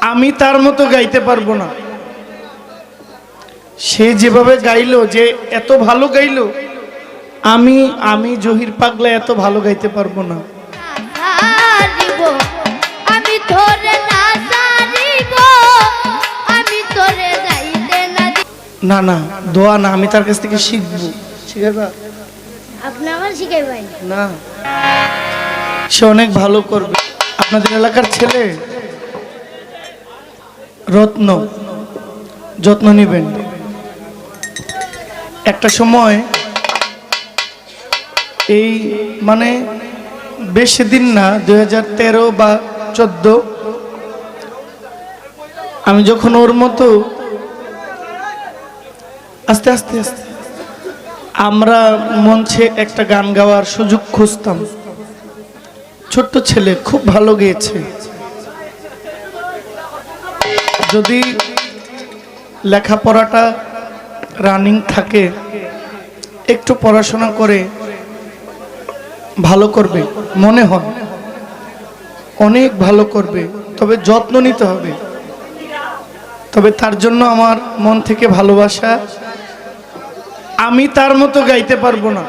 আমি তার মতো গাইতে পারব না। সে যেভাবে গাইলো যে এত ভালো গাইল আমি আমি জহির পাগলা এত ভালো গাইতে পারব না। আমি না আমি না না না দোয়া না আমি তার কাছ থেকে শিখব। শিখাবা আপনি আমার শিখাইবেন না। সে অনেক ভালো করবে। আপনাদের এলাকার ছেলে? রত্ন। যত্ন নিবেন। একটা সময় এই মানে বেশি দিন না দু হাজার তেরো বা চোদ্দ, আমি যখন ওর মতো আস্তে আস্তে আস্তে আমরা মঞ্চে একটা গান গাওয়ার সুযোগ খুঁজতাম। ছোট্ট ছেলে, খুব ভালো গেয়েছে। যদি লেখাপড়াটা রানিং থাকে, একটু পড়াশোনা করে ভালো করবে, মনে হয়। অনেক ভালো করবে, তবে যত্ন নিতে হবে। তবে তার জন্য আমার মন থেকে ভালোবাসা, আমি তার মতো গাইতে পারব না।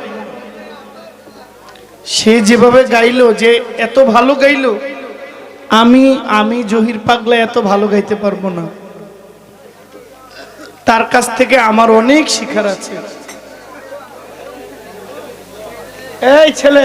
সে যেভাবে গাইলো, যে এত ভালো গাইলো আমি আমি জহির পাগলা এত ভালো গাইতে পারব না। তার কাছ থেকে আমার অনেক শিখার আছে। এই ছেলে।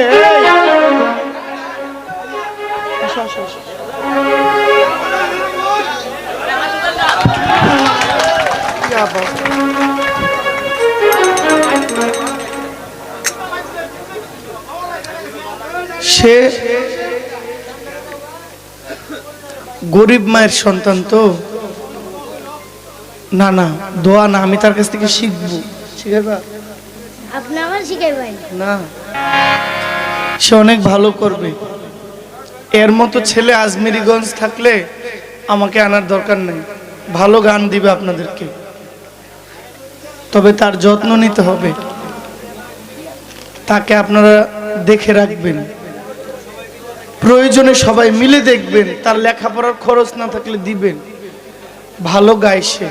সে গরিব মায়ের সন্তান তো। না না দোয়া না আমি তার কাছ থেকে শিখব। শিখাবা আপনি আমার শিখাইবেন? না। সে অনেক ভালো করবে। এর মতো ছেলে আজমিরিগঞ্জ থাকলে আমাকে আনার দরকার নেই। ভালো গান দিবে আপনাদেরকে। তবে তার যত্ন নিতে হবে। তাকে আপনারা দেখে রাখবেন। প্রয়োজনে সবাই মিলে দেখবেন, তার লেখাপড়ার খরচ না থাকলে দিবেন। ভালো গায় সে।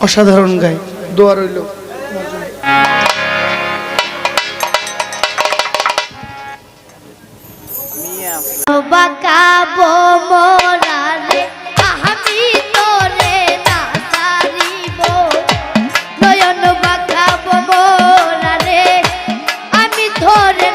অসাধারণ গায়। দোয়া রইল। আমি না রে আমি ধরে